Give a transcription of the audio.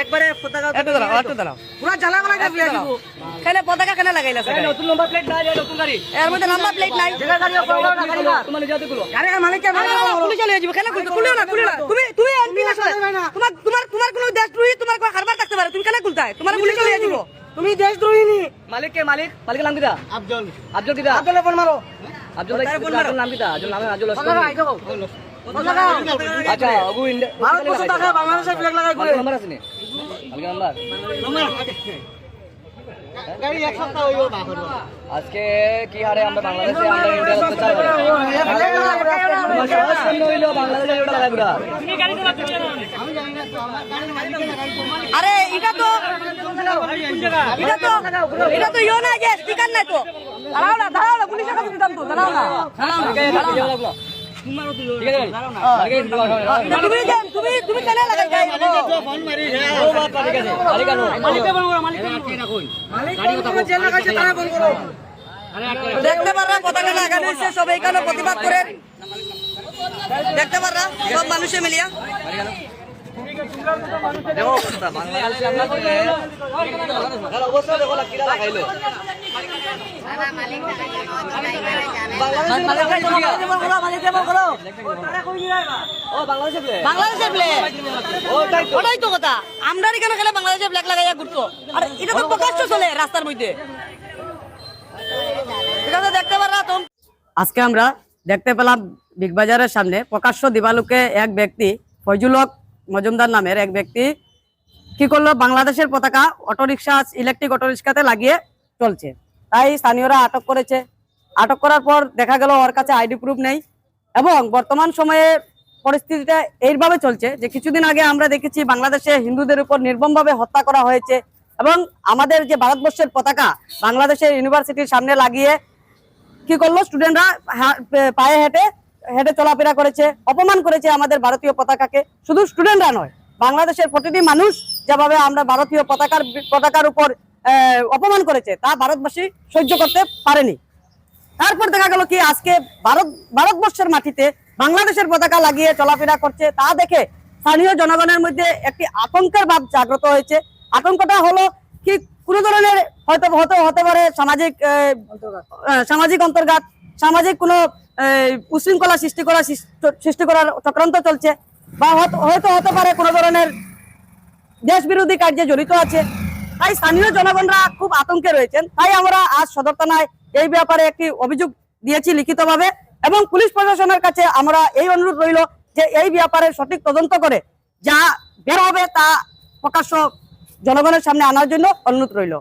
একবারে পতাকা একটু দাঁড়াও একটু দাঁড়াও। পুরা জ্বালা মালা একটু দাঁড়াও। কেনে পতাকা কেনে লাগাইলা স্যার নতুন নম্বর প্লেট নাই নতুন গাড়ি। এর মধ্যে নাম্বার প্লেট নাই। যেটা গাড়ি গাড়ি না তোমার নিজে গুলো আরে মালিক কে আরে, আরে, আরে, পুলিশ চলে যাবে কেন খুলতে না খুলিও না। তুমি তুমি এমপি না তোমার তোমার তোমার কোনো দেশদ্রোহী তোমার কোনো কারবার থাকতে পারে। তুমি কেন খুলতে হয়? তোমার পুলিশ চলে যাব। তুমি দেশদ্রোহী নি মালিক কে মালিক মালিকের নাম কিটা আফজল। আফজল কিটা আফজল ফোন মারো। আফজল নাম কিটা আফজল নাম আফজল আচ্ছা অবু ইন্ডিয়া টাকা বাংলাদেশের ফ্ল্যাগ লাগাই ঘুরে। নাম্বার আছে নি? মালিকের নাম্বার আজকে কি হারে আমরা বাংলাদেশে আমরা ইন্ডিয়ার অত্যাচার করে আরে এটা তো এটা তো এটা তো ইয়ে না যে স্পিকার নাই তো। দাঁড়াও না দাঁড়াও না পুলিশের কাছে দিতাম তো দাঁড়াও না। দাঁড়াও না। করো দেখতে পাররা পতাকা লাগানো হয়েছে সবাই এখানে প্রতিবাদ করেন দেখতে পাররা সব মানুষে মিলিয়া দেখো বাংলাদেশে আমরা অবস্থা দেখো কিরা লাগাইলো বাংলাদেশে আমরা এখানে খেলে বাংলাদেশের ফ্ল্যাগ লাগাইয়া ঘুরতো আর এটা তো প্রকাশ্য চলে রাস্তার মধ্যে দেখতে পারলা তো আজকে আমরা দেখতে পেলাম বিগ বাজারের সামনে প্রকাশ্য দিবালুকে এক ব্যক্তি ফয়জুল মজুমদার নামের এক ব্যক্তি কি করল? বাংলাদেশের পতাকা অটোরিক্সা ইলেকট্রিক অটোরিক্সাতে লাগিয়ে চলছে। তাই স্থানীয়রা আটক করেছে। আটক করার পর দেখা গেল ওর কাছে আইডি প্রুফ নেই এবং বর্তমান সময়ে পরিস্থিতিটা এইভাবে চলছে যে কিছুদিন আগে আমরা দেখেছি বাংলাদেশে হিন্দুদের উপর নির্মমভাবে হত্যা করা হয়েছে এবং আমাদের যে ভারতবর্ষের পতাকা বাংলাদেশের ইউনিভার্সিটির সামনে লাগিয়ে কি করল? স্টুডেন্টরা পায়ে হেঁটে হেঁটে চলাফেরা করেছে, অপমান করেছে আমাদের ভারতীয় পতাকাকে। শুধু স্টুডেন্টরা নয়, বাংলাদেশের প্রতিটি মানুষ যেভাবে আমরা ভারতীয় পতাকার পতাকার উপর অপমান করেছে, তা ভারতবাসী সহ্য করতে পারেনি। তারপর দেখা গেল কি, আজকে ভারত, ভারতবর্ষের মাটিতে বাংলাদেশের পতাকা লাগিয়ে চলাফেরা করছে, তা দেখে স্থানীয় জনগণের মধ্যে একটি আতঙ্কের ভাব জাগ্রত হয়েছে। আতঙ্কটা হলো কি, কোন ধরনের হয়তো হতে হতে পারে সামাজিক সামাজিক অন্তর্ঘাত, সামাজিক কোনো উশৃঙ্খলা সৃষ্টি করা, সৃষ্টি করার চক্রান্ত চলছে, বা হয়তো হতে পারে কোনো ধরনের দেশ বিরোধী কার্যে জড়িত আছে। তাই স্থানীয় জনগণরা খুব আতঙ্কে রয়েছেন। তাই আমরা আজ সদর থানায় এই ব্যাপারে একটি অভিযোগ দিয়েছি লিখিতভাবে এবং পুলিশ প্রশাসনের কাছে আমরা এই অনুরোধ রইল যে এই ব্যাপারে সঠিক তদন্ত করে যা বের হবে তা প্রকাশ্য জনগণের সামনে আনার জন্য অনুরোধ রইল।